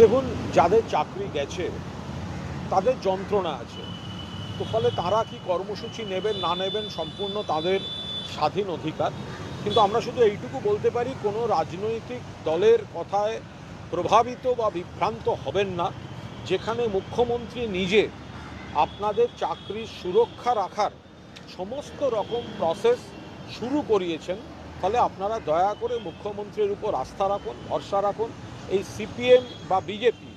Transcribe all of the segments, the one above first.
দেখুন, যাদের চাকরি গেছে, তাদের যন্ত্রণা আছে। তো ফলে তারা কি কর্মসূচি নেবেন, না নেবেন সম্পূর্ণ তাদের স্বাধীন অধিকার। কিন্তু আমরা শুধু এইটুকু বলতে পারি, কোনো রাজনৈতিক দলের কথায় প্রভাবিত বা বিভ্রান্ত হবেন না। যেখানে মুখ্যমন্ত্রী নিজে আপনাদের চাকরির সুরক্ষা রাখার সমস্ত রকম প্রসেস শুরু করিয়েছেন, ফলে আপনারা দয়া করে মুখ্যমন্ত্রীর উপর আস্থা রাখুন, ভরসা রাখুন। এই সিপিএম বা বিজেপি,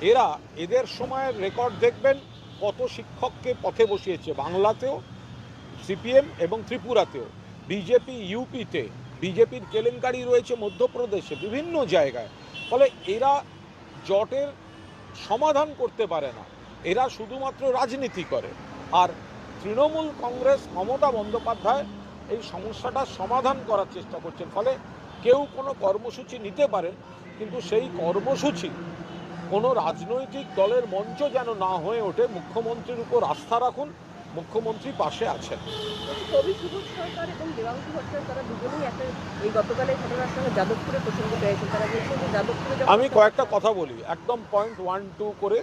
এরা এদের সময়ের রেকর্ড দেখবেন কত শিক্ষককে পথে বসিয়েছে বাংলাতেও, সিপিএম এবং ত্রিপুরাতেও। বিজেপি, ইউপিতে, বিজেপির কেলেঙ্কারি রয়েছে মধ্যপ্রদেশে, বিভিন্ন জায়গায়। ফলে এরা জটের সমাধান করতে পারে না। এরা শুধুমাত্র রাজনীতি করে। আর তৃণমূল কংগ্রেস মমতা বন্দ্যোপাধ্যায় এই সমস্যাটার সমাধান করার চেষ্টা করছেন। ফলে কেউ কোনো কর্মসূচি নিতে পারেন কিন্তু সেই কর্মসূচি কোনো রাজনৈতিক দলের মঞ্চ যেন না হয়ে ওঠে মুখ্যমন্ত্রীর উপর আস্থা রাখুন মুখ্যমন্ত্রী পাশে আছেন। কবি সুবোধ সরকার এবং দেবাংশু ভট্টাচার্য তারা দুজনেই একটা এই গতকালের ঘটনার সঙ্গে যাদবপুরে প্রসঙ্গ পেয়েছেন তারা বলছেন যে যাদবপুরে আমি কয়েকটা কথা বলি একদম পয়েন্ট ওয়ান টু করে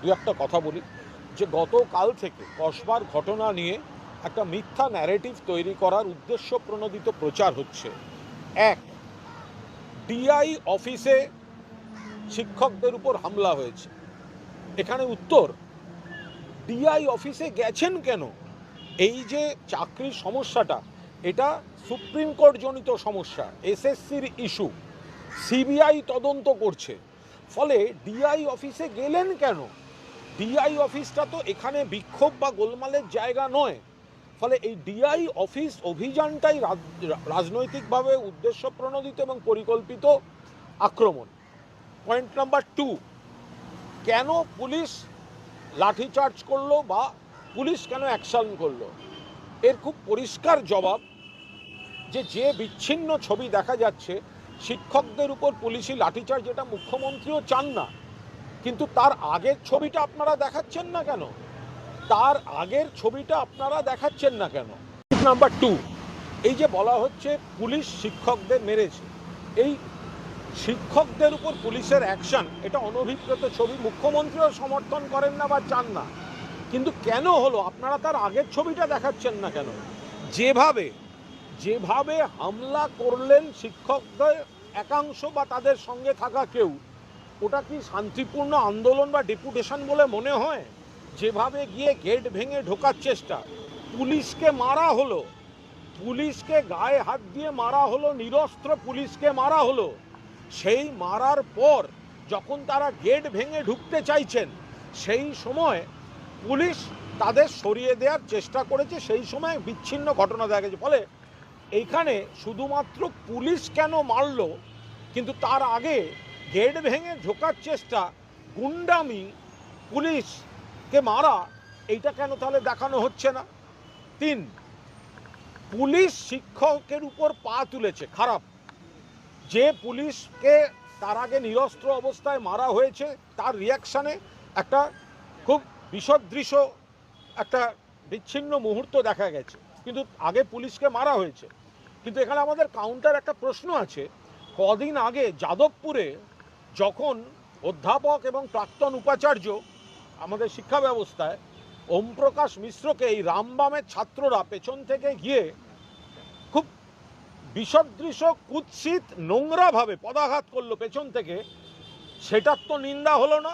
দু একটা কথা বলি যে গতকাল থেকে কসবার ঘটনা নিয়ে একটা মিথ্যা ন্যারেটিভ তৈরি করার উদ্দেশ্য প্রণোদিত প্রচার হচ্ছে। এক ডিআই অফিসে শিক্ষকদের উপর হামলা হয়েছে। এখানে উত্তর, ডিআই অফিসে গেছেন কেন? এই যে চাকরির সমস্যাটা, এটা সুপ্রিম কোর্ট জনিত সমস্যা, এসএসসির ইস্যু, সিবিআই তদন্ত করছে। ফলে ডিআই অফিসে গেলেন কেন? ডিআই অফিসটা তো এখানে বিক্ষোভ বা গোলমালের জায়গা নয়। ফলে এই ডিআই অফিস অভিযানটাই রাজনৈতিকভাবে উদ্দেশ্য প্রণোদিত এবং পরিকল্পিত আক্রমণ। পয়েন্ট নাম্বার টু কেন পুলিশ লাঠিচার্জ করল বা পুলিশ কেন অ্যাকশন করল? এর খুব পরিষ্কার জবাব যে যে বিচ্ছিন্ন ছবি দেখা যাচ্ছে, শিক্ষকদের উপর পুলিশি লাঠিচার্জ যেটা মুখ্যমন্ত্রীও চান না, কিন্তু তার আগের ছবিটা আপনারা দেখাচ্ছেন না কেন? তার আগের ছবিটা আপনারা দেখাচ্ছেন না কেন? নাম্বার টু এই যে বলা হচ্ছে পুলিশ শিক্ষকদের মেরেছে। এই শিক্ষকদের উপর পুলিশের অ্যাকশন এটা অনভিপ্রেত ছবি। মুখ্যমন্ত্রীও সমর্থন করেন না বা চান না। কিন্তু কেন হলো? আপনারা তার আগের ছবিটা দেখাচ্ছেন না কেন? যেভাবে যেভাবে হামলা করলেন শিক্ষকদের একাংশ বা তাদের সঙ্গে থাকা কেউ, ওটা কি শান্তিপূর্ণ আন্দোলন বা ডেপুটেশন বলে মনে হয়? যেভাবে গিয়ে গেট ভেঙে ঢোকার চেষ্টা, পুলিশকে মারা হলো। পুলিশকে গায়ে হাত দিয়ে মারা হলো, নিরস্ত্র পুলিশকে মারা হলো। সেই মারার পর যখন তারা গেট ভেঙে ঢুকতে চাইছেন, সেই সময় পুলিশ তাদের সরিয়ে দেওয়ার চেষ্টা করেছে, সেই সময় বিচ্ছিন্ন ঘটনা দেখা গেছে। ফলে এইখানে শুধুমাত্র পুলিশ কেন মারল? কিন্তু তার আগে গেট ভেঙে ঢোকার চেষ্টা, গুন্ডামি পুলিশকে মারা? এইটা কেন তাহলে দেখানো হচ্ছে না? তিন, পুলিশ শিক্ষকের উপর পা তুলেছে, খারাপ। যে পুলিশকে তার আগে নিরস্ত্র অবস্থায় মারা হয়েছে, তার রিয়াকশানে একটা খুব বিষদৃশ্য, একটা বিচ্ছিন্ন মুহূর্ত দেখা গেছে। কিন্তু আগে পুলিশকে মারা হয়েছে। কিন্তু এখানে আমাদের কাউন্টার একটা প্রশ্ন আছে। কদিন আগে যাদবপুরে যখন অধ্যাপক এবং প্রাক্তন উপাচার্য আমাদের শিক্ষা ব্যবস্থায় ওমপ্রকাশ মিশ্রকে এই রামবামের ছাত্ররা পেছন থেকে গিয়ে খুব বিসদৃশ কুৎসিত, নোংরাভাবে পদাঘাত করল পেছন থেকে। সেটার তো নিন্দা হলো না।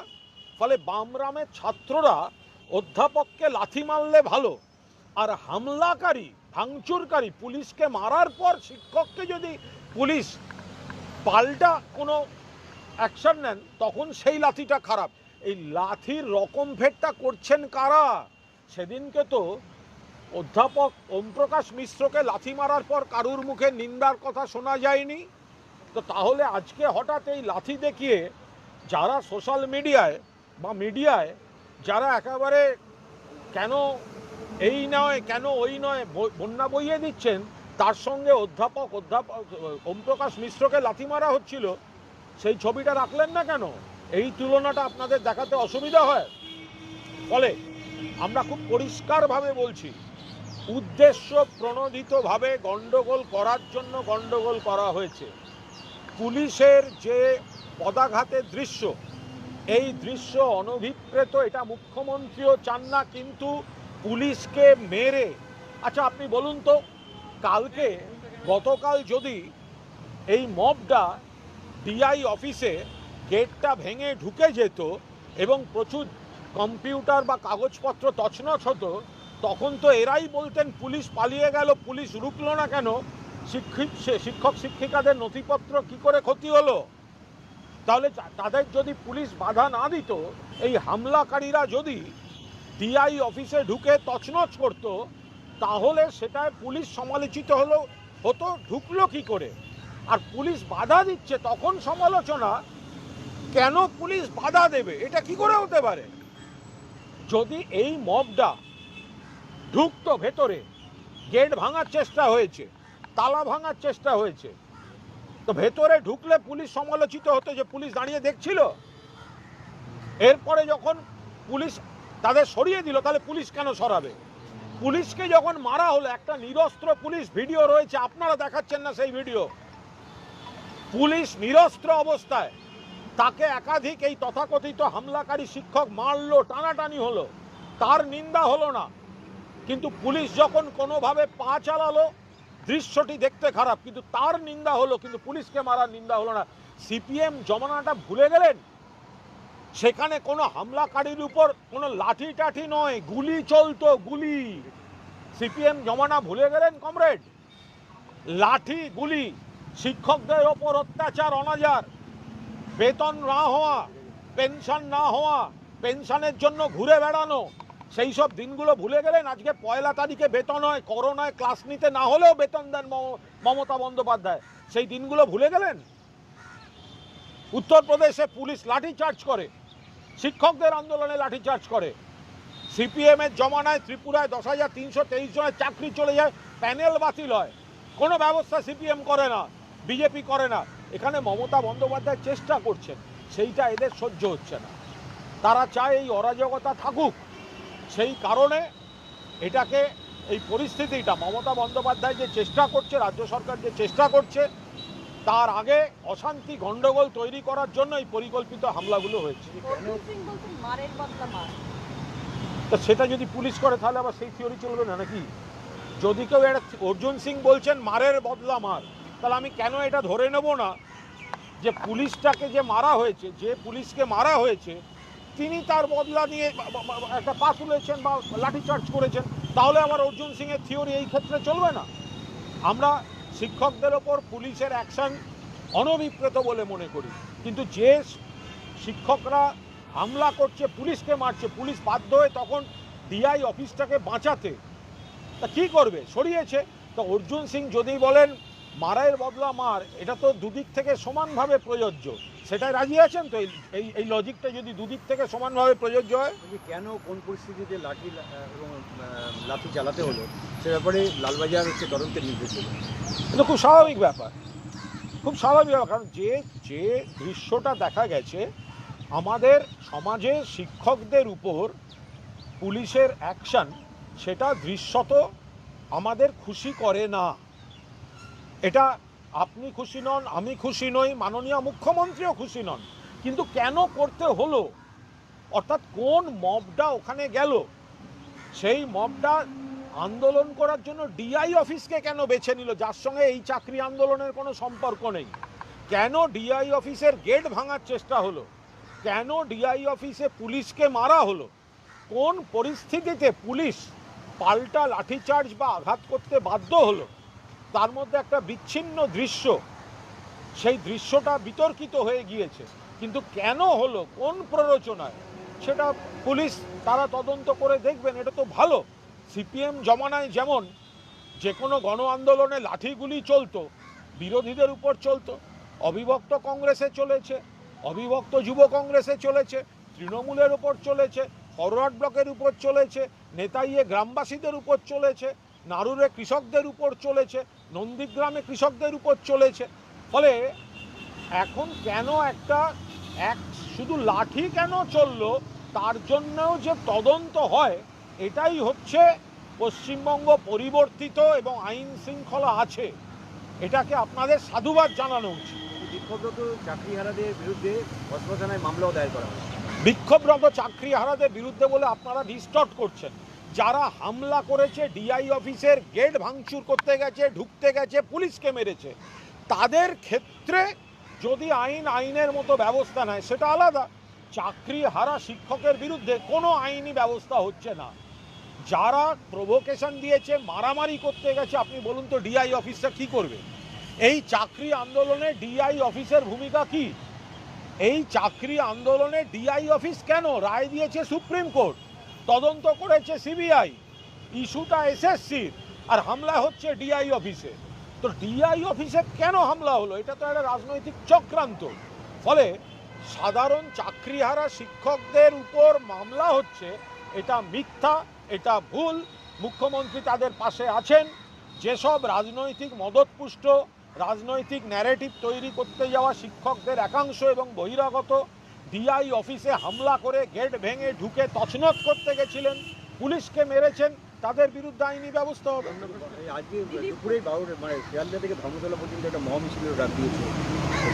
ফলে বামরামের ছাত্ররা অধ্যাপককে লাথি মারলে ভালো, আর হামলাকারী, ভাঙচুরকারী পুলিশকে মারার পর শিক্ষককে যদি পুলিশ পাল্টা কোনো অ্যাকশন নেন, তখন সেই লাথিটা খারাপ। এই লাথির রকম ভেদটা করছেন কারা? সেদিনকে তো অধ্যাপক ওমপ্রকাশ মিশ্রকে লাথি মারার পর কারুর মুখে নিন্দার কথা শোনা যায়নি? তো তাহলে আজকে হঠাৎ এই লাথি দেখিয়ে যারা সোশ্যাল মিডিয়ায় বা মিডিয়ায় যারা একেবারে কেন এই নয়, কেন ওই নয় বন্যা বইয়ে দিচ্ছেন, তার সঙ্গে অধ্যাপক অধ্যাপক, ওমপ্রকাশ মিশ্রকে লাথি মারা হচ্ছিল, সেই ছবিটা রাখলেন না কেন? এই তুলনাটা আপনাদের দেখাতে অসুবিধা হয়। ফলে আমরা খুব পরিষ্কারভাবে বলছি, উদ্দেশ্য প্রণোদিতভাবে গণ্ডগোল করার জন্য গণ্ডগোল করা হয়েছে। পুলিশের যে পদাঘাতের দৃশ্য, এই দৃশ্য অনভিপ্রেত, এটা মুখ্যমন্ত্রীও চান না, কিন্তু পুলিশকে মেরে। আচ্ছা আপনি বলুন তো, কালকে, গতকাল যদি এই মবটা ডিআই অফিসে গেটটা ভেঙে ঢুকে যেত এবং প্রচুর কম্পিউটার বা কাগজপত্র তছনছ হতো, তখন তো এরাই বলতেন, পুলিশ পালিয়ে গেল, পুলিশ রুকলো না কেন? শিক্ষিত শিক্ষক শিক্ষিকাদের নথিপত্র কি করে ক্ষতি হলো? তাহলে তাদের যদি পুলিশ বাধা না দিত, এই হামলাকারীরা যদি ডিআই অফিসে ঢুকে তছনছ করত, তাহলে সেটায় পুলিশ সমালোচিত হলো, হতো, ঢুকলো কি করে? আর পুলিশ বাধা দিচ্ছে, তখন সমালোচনা কেন পুলিশ বাধা দেবে? এটা কি করে হতে পারে? যদি এই মবটা ঢুকতো ভেতরে, গেট ভাঙার চেষ্টা হয়েছে, তালা ভাঙার চেষ্টা হয়েছে, তো ভেতরে ঢুকলে পুলিশ সমালোচিত হতো যে পুলিশ দাঁড়িয়ে দেখছিল? এরপরে যখন পুলিশ তাদের সরিয়ে দিল, তাহলে পুলিশ কেন সরাবে? পুলিশকে যখন মারা হলো, একটা নিরস্ত্র পুলিশ ভিডিও রয়েছে, আপনারা দেখাচ্ছেন না সেই ভিডিও। পুলিশ নিরস্ত্র অবস্থায়। তাকে একাধিক এই তথাকথিত হামলাকারী শিক্ষক মারলো, টানাটানি হলো। তার নিন্দা হলো না। কিন্তু পুলিশ যখন কোনোভাবে পা চালালো, দৃশ্যটি দেখতে খারাপ। কিন্তু তার নিন্দা হলো, কিন্তু পুলিশকে মারার নিন্দা হলো না। সিপিএম জমানাটা ভুলে গেলেন? সেখানে কোনো হামলাকারীর উপর কোনো লাঠি টাঠি নয়, গুলি চলতো, গুলি। সিপিএম জমানা ভুলে গেলেন, কমরেড? লাঠি, গুলি, শিক্ষকদের ওপর অত্যাচার, অনাচার। বেতন না হওয়া, পেনশন না হওয়া, পেনশনের জন্য ঘুরে বেড়ানো, সেই সব দিনগুলো ভুলে গেলেন? আজকে পয়লা তারিখে বেতন হয়, করোনায় ক্লাস নিতে না হলেও বেতন দেন মম- মমতা বন্দ্যোপাধ্যায়। সেই দিনগুলো ভুলে গেলেন? উত্তরপ্রদেশে পুলিশ লাঠি চার্জ করে, শিক্ষকদের আন্দোলনে লাঠি চার্জ করে। সিপিএম এর জমানায় ত্রিপুরায় দশ হাজার তিনশো তেইশ জনের চাকরি চলে যায়, প্যানেল বাতিল হয়। কোনো ব্যবস্থা সিপিএম করে না, বিজেপি করে না। এখানে মমতা বন্দ্যোপাধ্যায় চেষ্টা করছেন সেইটা এদের সহ্য হচ্ছে না। তারা চায় এই অরাজকতা থাকুক সেই কারণে এটাকে এই পরিস্থিতিটা মমতা বন্দ্যোপাধ্যায় যে চেষ্টা করছে রাজ্য সরকার যে চেষ্টা করছে তার আগে অশান্তি গন্ডগোল তৈরি করার জন্য এই পরিকল্পিত হামলাগুলো হয়েছে। তা সেটা যদি পুলিশ করে তাহলে আবার সেই থিওরি চলবে না নাকি? যদি কেউ এটা অর্জুন সিং বলছেন মারের বদলা মার। তাহলে আমি কেন এটা ধরে নেব না? যে পুলিশটাকে যে মারা হয়েছে, যে পুলিশকে মারা হয়েছে, তিনি তার বদলা নিয়ে একটা পা তুলেছেন বা লাঠিচার্জ করেছেন, তাহলে আমার অর্জুন সিংয়ের থিওরি এই ক্ষেত্রে চলবে না। আমরা শিক্ষকদের ওপর পুলিশের অ্যাকশন অনভিপ্রেত বলে মনে করি। কিন্তু যে শিক্ষকরা হামলা করছে, পুলিশকে মারছে, পুলিশ বাধ্য হয়ে তখন ডিআই অফিসটাকে বাঁচাতে, তা কি করবে? সরিয়েছে। তো অর্জুন সিং যদি বলেন মারায়ের বদলা মার এটা তো দুদিক থেকে সমানভাবে প্রযোজ্য। সেটাই রাজি আছেন তো? এই- এই লজিকটা যদি দুদিক থেকে সমানভাবে প্রযোজ্য হয়? কেন কোন পরিস্থিতিতে লাঠি এবং লাঠি চালাতে হলো? সে ব্যাপারে লালবাজার হচ্ছে তদন্তের নির্দেশ দিল এটা খুব স্বাভাবিক ব্যাপার। খুব স্বাভাবিক ব্যাপার কারণ যে যে দৃশ্যটা দেখা গেছে আমাদের সমাজে শিক্ষকদের উপর পুলিশের অ্যাকশন সেটা দৃশ্যত আমাদের খুশি করে না। এটা আপনি খুশি নন, আমি খুশি নই, মাননীয় মুখ্যমন্ত্রীও খুশি নন। কিন্তু কেন করতে হলো? অর্থাৎ কোন মবটা ওখানে গেল? সেই মবটা আন্দোলন করার জন্য ডিআই অফিসকে কেন বেছে নিল? যার সঙ্গে এই চাকরি আন্দোলনের কোনো সম্পর্ক নেই। কেন ডিআই অফিসের গেট ভাঙার চেষ্টা হলো? কেন ডিআই অফিসে পুলিশকে মারা হলো? কোন পরিস্থিতিতে পুলিশ পাল্টা লাঠিচার্জ বা আঘাত করতে বাধ্য হলো? তার মধ্যে একটা বিচ্ছিন্ন দৃশ্য। সেই দৃশ্যটা বিতর্কিত হয়ে গিয়েছে। কিন্তু কেন হলো? কোন প্ররোচনায়? সেটা পুলিশ, তারা তদন্ত করে দেখবেন, এটা তো ভালো। সিপিএম জমানায় যেমন যে কোনো গণ আন্দোলনে লাঠিগুলি চলতো, বিরোধীদের উপর চলতো, অবিভক্ত কংগ্রেসে চলেছে, অবিভক্ত যুব কংগ্রেসে চলেছে, তৃণমূলের উপর চলেছে ফরওয়ার্ড ব্লকের উপর চলেছে, নেতাইয়ে গ্রামবাসীদের উপর চলেছে, নারুরে কৃষকদের উপর চলেছে নন্দীগ্রামে কৃষকদের উপর চলেছে। ফলে এখন কেন একটা এক শুধু লাঠি কেন চলল তার জন্যও যে তদন্ত হয় এটাই হচ্ছে পশ্চিমবঙ্গ পরিবর্তিত এবং আইন শৃঙ্খলা আছে। এটাকে আপনাদের সাধুবাদ জানানো উচিত। বিক্ষোভরত চাকরিহারাদের বিরুদ্ধে কসবা থানায় মামলাও দায়ের করা বিক্ষোভরত চাকরিহারাদের বিরুদ্ধে বলে আপনারা ডিস্টর্ট করছেন। যারা হামলা করেছে ডিআই অফিসের গেট ভাঙচুর করতে গেছে, ঢুকতে গেছে, পুলিশকে মেরেছে, তাদের ক্ষেত্রে যদি আইন আইনের মতো ব্যবস্থা নেয়, সেটা আলাদা। চাকরি হারা শিক্ষকের বিরুদ্ধে কোনো আইনি ব্যবস্থা হচ্ছে না। যারা প্রভোকেশন দিয়েছে, মারামারি করতে গেছে, আপনি বলুন তো ডিআই অফিসটা কি করবে? এই চাকরি আন্দোলনে ডিআই অফিসের ভূমিকা কি? এই চাকরি আন্দোলনে ডিআই অফিস কেন রায় দিয়েছে সুপ্রিম কোর্ট? তদন্ত করেছে সিবিআই। ইস্যুটা এসএসসির, আর হামলা হচ্ছে ডিআই অফিসে। তো ডিআই অফিসে কেন হামলা হলো? এটা তো একটা রাজনৈতিক চক্রান্ত। ফলে সাধারণ চাকরিহারা শিক্ষকদের উপর মামলা হচ্ছে, এটা মিথ্যা, এটা ভুল। মুখ্যমন্ত্রী তাদের পাশে আছেন। যেসব রাজনৈতিক মদতপুষ্ট, রাজনৈতিক ন্যারেটিভ তৈরি করতে যাওয়া শিক্ষকদের একাংশ এবং বহিরাগত ডিআই অফিসে হামলা করে গেট ভেঙে ঢুকে তছনছ করতে গেছিলেন। পুলিশকে মেরেছেন তাদের বিরুদ্ধে আইনি ব্যবস্থা হবে। আজকে দুপুরেই মানে শিয়ালদা থেকে ধর্মতলা পর্যন্ত একটা মহামিছিলের ডাক দিয়েছে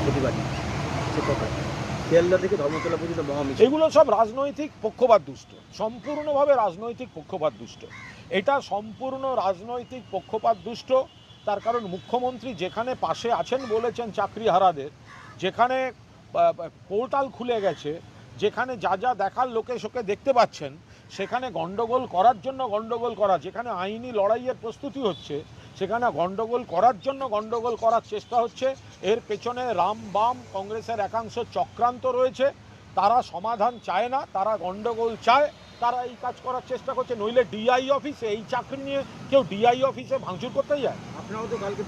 প্রতিবাদী। সে কথা। শিয়ালদা থেকে ধর্মতলা পর্যন্ত মহামিছিল। এগুলো সব রাজনৈতিক পক্ষপাত দুষ্ট। সম্পূর্ণভাবে রাজনৈতিক পক্ষপাত দুষ্ট। এটা সম্পূর্ণ রাজনৈতিক পক্ষপাত দুষ্ট। তার কারণ মুখ্যমন্ত্রী যেখানে পাশে আছেন বলেছেন চাকরিহারাদের যেখানে পোর্টাল খুলে গেছে, যেখানে যা যা দেখার লোকে শোকে দেখতে পাচ্ছেন, সেখানে গন্ডগোল করার জন্য গন্ডগোল করা, যেখানে আইনি লড়াইয়ের প্রস্তুতি হচ্ছে, সেখানে গন্ডগোল করার জন্য গন্ডগোল করার চেষ্টা হচ্ছে। এর পেছনে রাম বাম কংগ্রেসের একাংশ চক্রান্ত রয়েছে, তারা সমাধান চায় না, তারা গন্ডগোল চায়, তারা এই কাজ করার চেষ্টা করছে। নইলে ডিআই অফিসে এই চাকরি নিয়ে কেউ ডিআই অফিসে ভাঙচুর করতে যায়? আপনারাও তো কালকে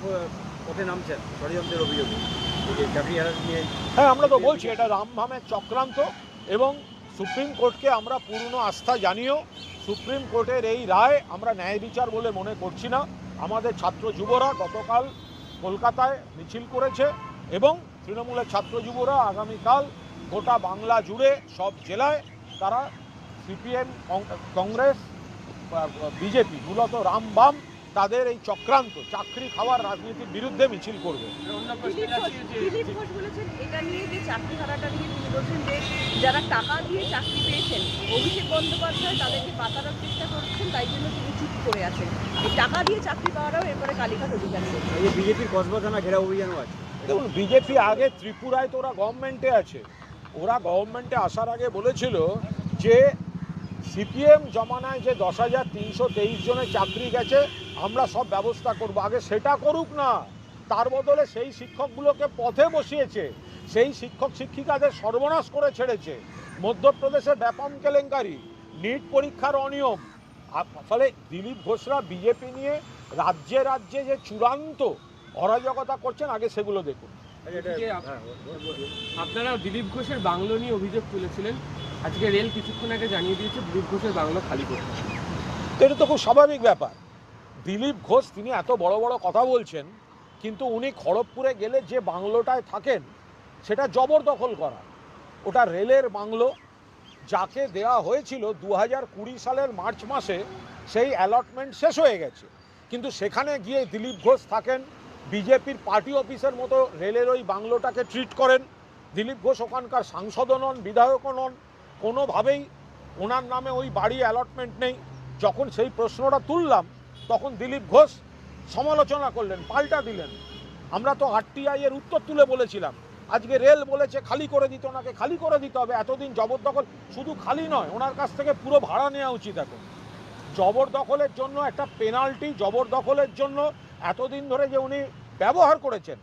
পথে নামছেন, ষড়যন্ত্রের অভিযোগে। হ্যাঁ আমরা তো বলছি, এটা রামভামের চক্রান্ত এবং সুপ্রিম কোর্টকে আমরা পূর্ণ আস্থা জানিয়েও সুপ্রিম কোর্টের এই রায় আমরা ন্যায় বিচার বলে মনে করছি না। আমাদের ছাত্র যুবরা গতকাল কলকাতায় মিছিল করেছে এবং তৃণমূলের ছাত্র যুবরা আগামীকাল গোটা বাংলা জুড়ে সব জেলায় তারা সিপিএম কংগ্রেস বিজেপি, মূলত রাম বাম তাদের এই চক্রান্ত চাকরি খাওয়ার রাজনীতির বিরুদ্ধে মিছিল করবে। দিলীপ ঘোষ বলেছেন এটা নিয়ে যে চাকরি হারাটা নিয়ে তিনি বলছেন যে যারা টাকা দিয়ে চাকরি পেয়েছেন অভিষেক বন্দ্যোপাধ্যায় তাদেরকে পাতানোর চেষ্টা করছেন তাই জন্য তিনি চুপ করে আছেন। এই টাকা দিয়ে চাকরি পাওয়ারও এরপরে কালীঘাট অভিযান এই বিজেপির কসবা থানা ঘেরা অভিযানও আছে। দেখুন বিজেপি আগে ত্রিপুরায় তো ওরা গভর্নমেন্টে আছে। ওরা গভর্নমেন্টে আসার আগে বলেছিল যে সিপিএম জমানায় যে দশ হাজার তিনশো তেইশ জনের চাকরি গেছে, আমরা সব ব্যবস্থা করব। আগে সেটা করুক না, তার বদলে সেই শিক্ষকগুলোকে পথে বসিয়েছে, সেই শিক্ষক শিক্ষিকাদের সর্বনাশ করে ছেড়েছে। মধ্যপ্রদেশের ব্যাপম কেলেঙ্কারি, নিট পরীক্ষার অনিয়ম ফলে দিলীপ ঘোষরা বিজেপি নিয়ে রাজ্যে রাজ্যে যে চূড়ান্ত অরাজকতা করছেন, আগে সেগুলো দেখুন। আপনারা দিলীপ ঘোষের বাংলো নিয়ে অভিযোগ তুলেছিলেন। আজকে রেল কিছুক্ষণ আগে জানিয়ে দিয়েছে দিলীপ ঘোষের বাংলো খালি করতে। তো এটা তো খুব স্বাভাবিক ব্যাপার। দিলীপ ঘোষ, তিনি এত বড় বড় কথা বলছেন, কিন্তু উনি খড়গপুরে গেলে যে বাংলোটায় থাকেন, সেটা জবরদখল করা। ওটা রেলের বাংলো, যাকে দেওয়া হয়েছিল দু হাজার কুড়ি সালের মার্চ মাসে, সেই অ্যালটমেন্ট শেষ হয়ে গেছে। কিন্তু সেখানে গিয়ে দিলীপ ঘোষ থাকেন, বিজেপির পার্টি অফিসের মতো রেলের ওই বাংলোটাকে ট্রিট করেন। দিলীপ ঘোষ ওখানকার সাংসদও নন, বিধায়কও নন। কোনোভাবেই ওনার নামে ওই বাড়ি অ্যালটমেন্ট নেই। যখন সেই প্রশ্নটা তুললাম, তখন দিলীপ ঘোষ সমালোচনা করলেন, পাল্টা দিলেন। আমরা তো আরটিআই এর উত্তর তুলে বলেছিলাম। আজকে রেল বলেছে খালি করে দিতে, ওনাকে খালি করে দিতে হবে। এতদিন জবরদখল শুধু খালি নয়, ওনার কাছ থেকে পুরো ভাড়া নেওয়া উচিত এখন। জবরদখলের জন্য একটা পেনাল্টি জবরদখলের জন্য এতদিন ধরে যে উনি ব্যবহার করেছেন,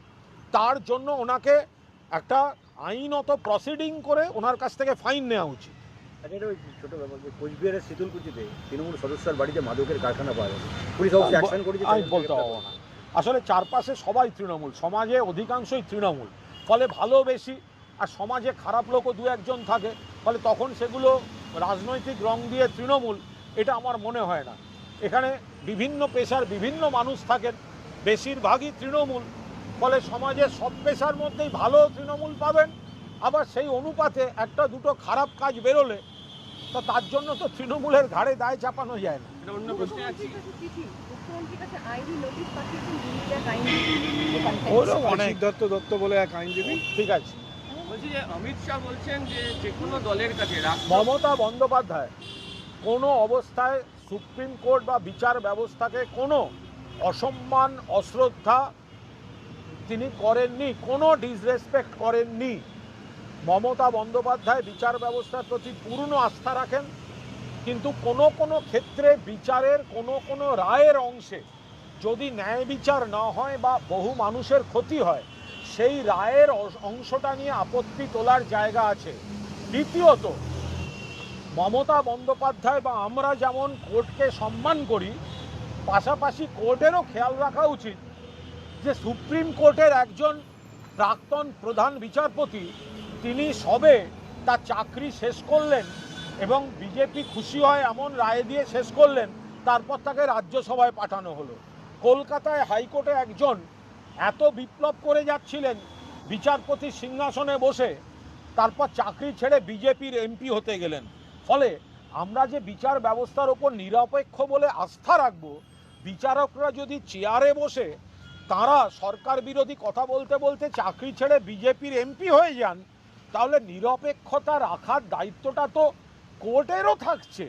তার জন্য ওনাকে একটা আইনত প্রসিডিং করে ওনার কাছ থেকে ফাইন নেওয়া উচিত। আচ্ছা, এটা ওই ছোট ব্যাপার যে কোচবিহারের শীতলকুচিতে তৃণমূল সদস্যের বাড়িতে মাদকের কারখানা পাওয়া গেছে। পুলিশ অবশ্যই অ্যাকশন করেছে আমি বলতে পারব না। আসলে চারপাশে সবাই তৃণমূল সমাজে অধিকাংশই তৃণমূল। ফলে ভালো বেশি আর সমাজে খারাপ লোকও দু একজন থাকে ফলে তখন সেগুলো রাজনৈতিক রং দিয়ে তৃণমূল এটা আমার মনে হয় না। এখানে বিভিন্ন পেশার বিভিন্ন মানুষ থাকেন বেশিরভাগই তৃণমূল। ফলে সমাজের সব পেশার মধ্যেই ভালো তৃণমূল পাবেন। আবার সেই অনুপাতে একটা দুটো খারাপ কাজ বেরোলে তো তার জন্য তো তৃণমূলের ঘাড়ে দায় চাপানো যায় না। অনেক সিদ্ধার্থ দত্ত বলে এক আইনজীবী। ঠিক আছে। বলছি অমিত শাহ বলছেন যে যে কোনো দলের কাছে মমতা বন্দ্যোপাধ্যায় কোনো অবস্থায় সুপ্রিম কোর্ট বা বিচার ব্যবস্থাকে কোনো অসম্মান অশ্রদ্ধা তিনি করেননি, কোনো ডিসরেসপেক্ট করেননি। মমতা বন্দ্যোপাধ্যায় বিচার ব্যবস্থার প্রতি পূর্ণ আস্থা রাখেন, কিন্তু কোনো কোনো ক্ষেত্রে বিচারের কোনো কোনো রায়ের অংশে যদি ন্যায় বিচার না হয় বা বহু মানুষের ক্ষতি হয়, সেই রায়ের অংশটা নিয়ে আপত্তি তোলার জায়গা আছে। দ্বিতীয়ত, মমতা বন্দ্যোপাধ্যায় বা আমরা যেমন কোর্টকে সম্মান করি, পাশাপাশি কোর্টেরও খেয়াল রাখা উচিত যে সুপ্রিম কোর্টের একজন প্রাক্তন প্রধান বিচারপতি, তিনি সবে তার চাকরি শেষ করলেন এবং বিজেপি খুশি হয় এমন রায় দিয়ে শেষ করলেন, তারপর তাকে রাজ্যসভায় পাঠানো হলো। কলকাতায় হাইকোর্টে একজন এত বিপ্লব করে যাচ্ছিলেন, বিচারপতি সিংহাসনে বসে, তারপর চাকরি ছেড়ে বিজেপির এমপি হতে গেলেন। ফলে আমরা যে বিচার ব্যবস্থার ওপর নিরপেক্ষ বলে আস্থা রাখব, বিচারকরা যদি চেয়ারে বসে তারা সরকার বিরোধী কথা বলতে বলতে চাকরি ছেড়ে বিজেপির এমপি হয়ে যান, তাহলে নিরপেক্ষতা রাখার দায়িত্বটা তো কোর্টেরও থাকছে।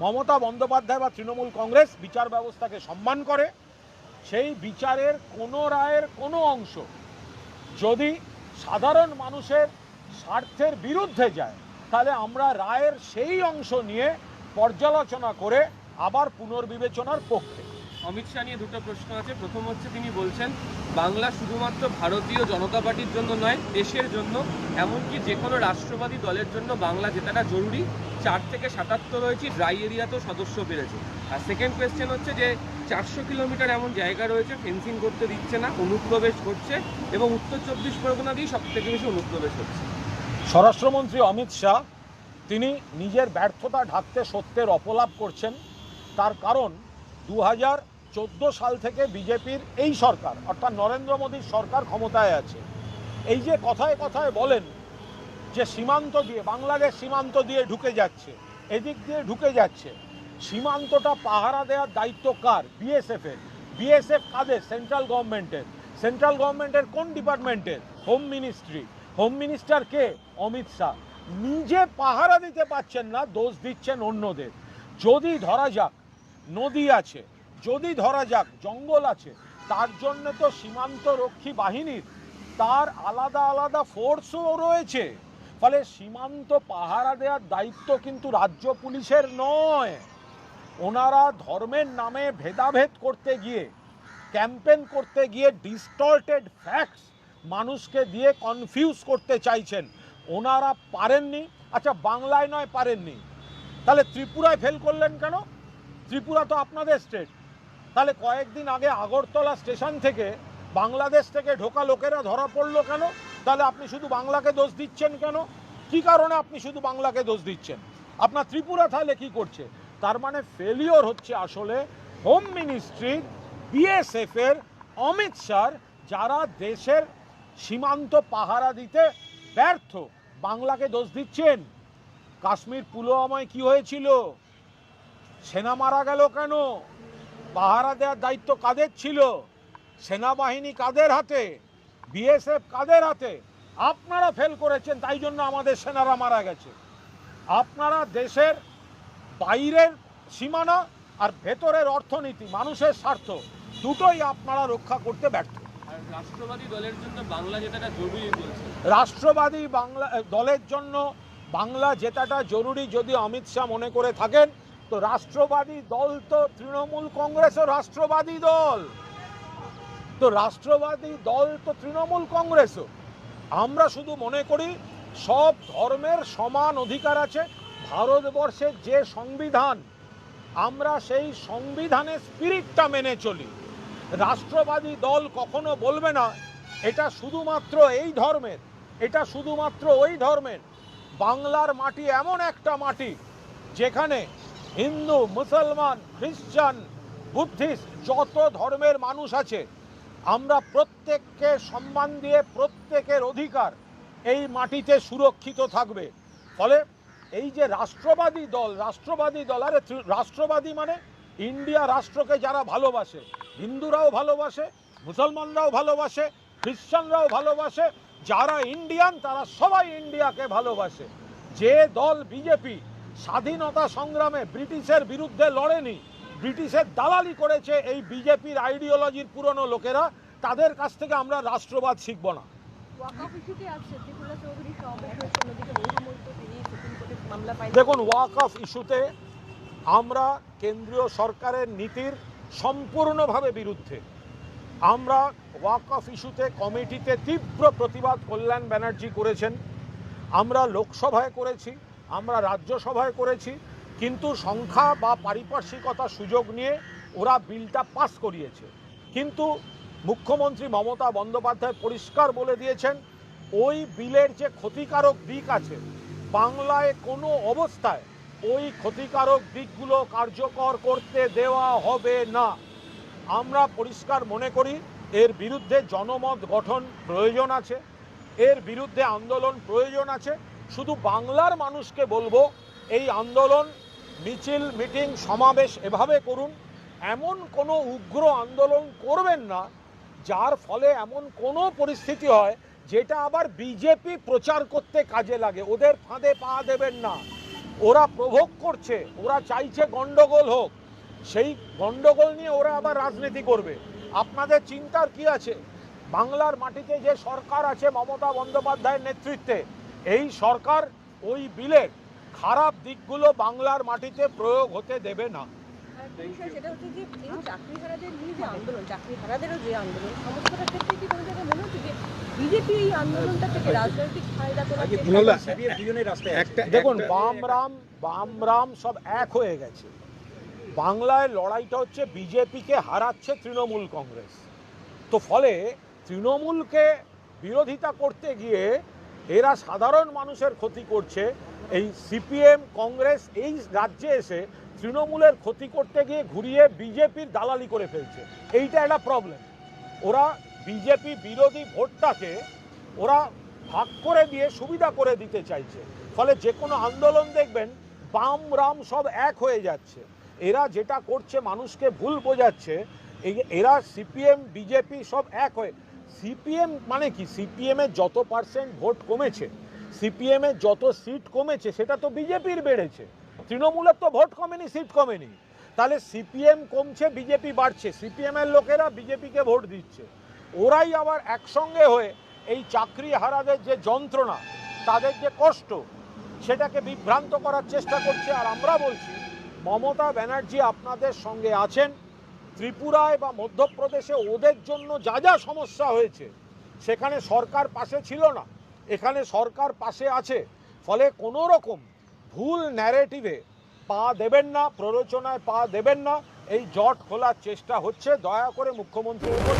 মমতা বন্দ্যোপাধ্যায় বা তৃণমূল কংগ্রেস বিচার ব্যবস্থাকে সম্মান করে, সেই বিচারের কোনো রায়ের কোনো অংশ যদি সাধারণ মানুষের স্বার্থের বিরুদ্ধে যায়, তাহলে আমরা রায়ের সেই অংশ নিয়ে পর্যালোচনা করে আবার পুনর্বিবেচনার পক্ষে। অমিত শাহ নিয়ে দুটো প্রশ্ন আছে। প্রথম হচ্ছে তিনি বলছেন, বাংলা শুধুমাত্র ভারতীয় জনতা পার্টির জন্য নয়, দেশের জন্য, এমনকি যে কোনো রাষ্ট্রবাদী দলের জন্য বাংলা জেতাটা জরুরি। চার থেকে সাতাত্তর রয়েছে ড্রাই এরিয়াতেও সদস্য বেড়েছে আর সেকেন্ড কোয়েশ্চেন হচ্ছে যে, চারশো কিলোমিটার এমন জায়গা রয়েছে ফেন্সিং করতে দিচ্ছে না, অনুপ্রবেশ করছে এবং উত্তর চব্বিশ পরগনা দিয়েই সব থেকে বেশি অনুপ্রবেশ হচ্ছে। স্বরাষ্ট্রমন্ত্রী অমিত শাহ, তিনি নিজের ব্যর্থতা ঢাকতে সত্যের অপলাপ করছেন। তার কারণ দু হাজার চোদ্দ সাল থেকে বিজেপির এই সরকার, অর্থাৎ নরেন্দ্র মোদীর সরকার ক্ষমতায় আছে। এই যে কথায় কথায় বলেন যে সীমান্ত দিয়ে, বাংলাদেশ সীমান্ত দিয়ে ঢুকে যাচ্ছে, এদিক দিয়ে ঢুকে যাচ্ছে, সীমান্তটা পাহারা দেওয়ার দায়িত্ব কার? বিএসএফের। বিএসএফ কাদের? সেন্ট্রাল গভর্নমেন্টের। সেন্ট্রাল গভর্নমেন্টের কোন ডিপার্টমেন্টের? Home ministry. হোম মিনিস্টার কে? অমিত শাহ। নিজে পাহারা দিতে পারছেন না, দোষ দিচ্ছেন অন্যদের। যদি ধরা যাক, নদী আছে যদি ধরা যাক জঙ্গল আছে, তার জন্য তো সীমান্ত রক্ষী বাহিনীর তার আলাদা আলাদা ফোর্সও রয়েছে। ফলে সীমান্ত পাহারা দেওয়ার দায়িত্ব কিন্তু রাজ্য পুলিশের নয়। ওনারা ধর্মের নামে ভেদাভেদ করতে গিয়ে ক্যাম্পেন করতে গিয়ে ডিস্টর্টেড ফ্যাক্টস মানুষকে দিয়ে কনফিউজ করতে চাইছেন। ওনারা পারেননি। আচ্ছা বাংলায় নয়, পারেননি। তাহলে ত্রিপুরায় ফেল করলেন কেন? ত্রিপুরা তো আপনাদের স্টেট। তাহলে কয়েকদিন আগে আগরতলা স্টেশন থেকে বাংলাদেশ থেকে ঢোকা লোকেরা ধরা পড়ল কেন? তাহলে আপনি শুধু বাংলাকে দোষ দিচ্ছেন কেন? কি কারণে আপনি শুধু বাংলাকে দোষ দিচ্ছেন? আপনার ত্রিপুরা তাহলে কি করছে? তার মানে ফেলিওর হচ্ছে আসলে হোম মিনিস্ট্রির বিএসএফ এর অমিত শাহ যারা দেশের সীমান্ত পাহারা দিতে ব্যর্থ, বাংলাকে দোষ দিচ্ছেন। কাশ্মীর পুলওয়ামায় কি হয়েছিল? সেনা মারা গেল কেন? পাহারা দেওয়ার দায়িত্ব কাদের ছিল? সেনাবাহিনী কাদের হাতে? বিএসএফ কাদের হাতে? আপনারা ফেল করেছেন তাই জন্য আমাদের সেনারা মারা গেছে। আপনারা দেশের বাইরের সীমানা আর ভেতরের অর্থনীতি মানুষের স্বার্থ দুটোই আপনারা রক্ষা করতে ব্যর্থ। রাষ্ট্রবাদী দলের জন্য বাংলা জেতাটা জরুরি বলছে রাষ্ট্রবাদী বাংলা দলের জন্য বাংলা জেতাটা জরুরি যদি অমিত শাহ মনে করে থাকেন তো রাষ্ট্রবাদী দল তো তৃণমূল কংগ্রেসও রাষ্ট্রবাদী দল। তো রাষ্ট্রবাদী দল তো তৃণমূল কংগ্রেসও আমরা শুধু মনে করি সব ধর্মের সমান অধিকার আছে। ভারতবর্ষের যে সংবিধান, আমরা সেই সংবিধানের স্পিরিটটা মেনে চলি। রাষ্ট্রবাদী দল কখনো বলবে না, এটা শুধুমাত্র এই ধর্মের, এটা শুধুমাত্র ওই ধর্মের। বাংলার মাটি এমন একটা মাটি, যেখানে হিন্দু, মুসলমান খ্রিস্টান বুদ্ধিস্ট, যত ধর্মের মানুষ আছে, আমরা প্রত্যেককে সম্মান দিয়ে প্রত্যেকের অধিকার এই মাটিতে সুরক্ষিত থাকবে। ফলে এই যে রাষ্ট্রবাদী দল রাষ্ট্রবাদী দল, আরে রাষ্ট্রবাদী মানে ইন্ডিয়া রাষ্ট্রকে যারা ভালোবাসে, হিন্দুরাও ভালোবাসে, মুসলমানরাও ভালোবাসে খ্রিস্টানরাও ভালোবাসে, যারা ইন্ডিয়ান তারা সবাই ইন্ডিয়াকে ভালোবাসে। যে দল বিজেপি স্বাধীনতা সংগ্রামে ব্রিটিশের বিরুদ্ধে লড়েনি। ব্রিটিশের দালালি করেছে এই বিজেপির আইডিওলজির পুরনো লোকেরা। তাদের কাছ থেকে আমরা রাষ্ট্রবাদ শিখব না। দেখুন ওয়াক অফ ইস্যুতে আমরা কেন্দ্রীয় সরকারের নীতির সম্পূর্ণভাবে বিরুদ্ধে। আমরা ওয়াক অফ ইস্যুতে কমিটিতে তীব্র প্রতিবাদ কল্যাণ ব্যানার্জি করেছেন। আমরা লোকসভায় করেছি। আমরা রাজ্যসভায় করেছি, কিন্তু সংখ্যা বা পারিপার্শ্বিকতা সুযোগ নিয়ে ওরা বিলটা পাস করিয়েছে। কিন্তু মুখ্যমন্ত্রী মমতা বন্দ্যোপাধ্যায় পরিষ্কার বলে দিয়েছেন, ওই বিলের যে ক্ষতিকারক দিক আছে, বাংলায় কোনো অবস্থায় ওই ক্ষতিকারক দিকগুলো কার্যকর করতে দেওয়া হবে না। আমরা পরিষ্কার মনে করি, এর বিরুদ্ধে জনমত গঠন প্রয়োজন আছে, এর বিরুদ্ধে আন্দোলন প্রয়োজন আছে শুধু বাংলার মানুষকে বলব, এই আন্দোলন, মিছিল, মিটিং, সমাবেশ এভাবে করুন। এমন কোনো উগ্র আন্দোলন করবেন না, যার ফলে এমন কোনো পরিস্থিতি হয় যেটা আবার বিজেপি প্রচার করতে কাজে লাগে। ওদের ফাঁদে পা দেবেন না। ওরা প্রভোগ করছে, ওরা চাইছে গন্ডগোল হোক। সেই গন্ডগোল নিয়ে ওরা আবার রাজনীতি করবে। আপনাদের চিন্তার কি আছে? বাংলার মাটিতে যে সরকার আছে মমতা বন্দ্যোপাধ্যায়ের নেতৃত্বে এই সরকার ওই বিলের খারাপ দিকগুলো বাংলার মাটিতে প্রয়োগ হতে দেবে না। আরেকটা বিষয় সেটা হচ্ছে যে এই চাকরিহারাদের নিয়ে যে আন্দোলন চাকরিহারাদেরও যে আন্দোলন সমস্তটার ক্ষেত্রে কি কোনো জায়গায় মনে হচ্ছে যে বিজেপি এই আন্দোলনটা থেকে রাজনৈতিক ফায়দা তোলার আজকে চেষ্টা বিনোদা করছে? সিপিএম দুজনেই রাস্তায় আছে। দেখুন বাম রাম বাম রাম সব এক হয়ে গেছে। বাংলায় লড়াইটা হচ্ছে বিজেপিকে হারাচ্ছে তৃণমূল কংগ্রেস। তো ফলে তৃণমূলকে বিরোধিতা করতে গিয়ে এরা সাধারণ মানুষের ক্ষতি করছে। এই সিপিএম, কংগ্রেস এই রাজ্যে এসে তৃণমূলের ক্ষতি করতে গিয়ে ঘুরিয়ে বিজেপির দালালি করে ফেলছে। এইটা একটা প্রবলেম ওরা বিজেপি বিরোধী ভোটটাকে ওরা ভাগ করে দিয়ে সুবিধা করে দিতে চাইছে। ফলে যে কোনো আন্দোলন দেখবেন, বাম, রাম সব এক হয়ে যাচ্ছে। এরা যেটা করছে, মানুষকে ভুল বোঝাচ্ছে। এরা সিপিএম, বিজেপি সব এক হয়ে সিপিএম মানে কি? সিপিএমের যত পার্সেন্ট ভোট কমেছে সিপিএমের যত সিট কমেছে, সেটা তো বিজেপির বেড়েছে। তৃণমূলের তো ভোট কমেনি সিট কমেনি। তাহলে সিপিএম কমছে, বিজেপি বাড়ছে। সিপিএমের লোকেরা বিজেপিকে ভোট দিচ্ছে। ওরাই আবার একসঙ্গে হয়ে এই চাকরি হারাদের যে যন্ত্রণা, তাদের যে কষ্ট, সেটাকে বিভ্রান্ত করার চেষ্টা করছে। আর আমরা বলছি, মমতা ব্যানার্জি আপনাদের সঙ্গে আছেন। ত্রিপুরায় বা মধ্যপ্রদেশে ওদের জন্য যা যা সমস্যা হয়েছে, সেখানে সরকার পাশে ছিল না। এখানে সরকার পাশে আছে। ফলে কোনো রকম ভুল ন্যারেটিভে পা দেবেন না, প্ররোচনায় পা দেবেন না। এই জট খোলার চেষ্টা হচ্ছে। দয়া করে মুখ্যমন্ত্রীর উপর।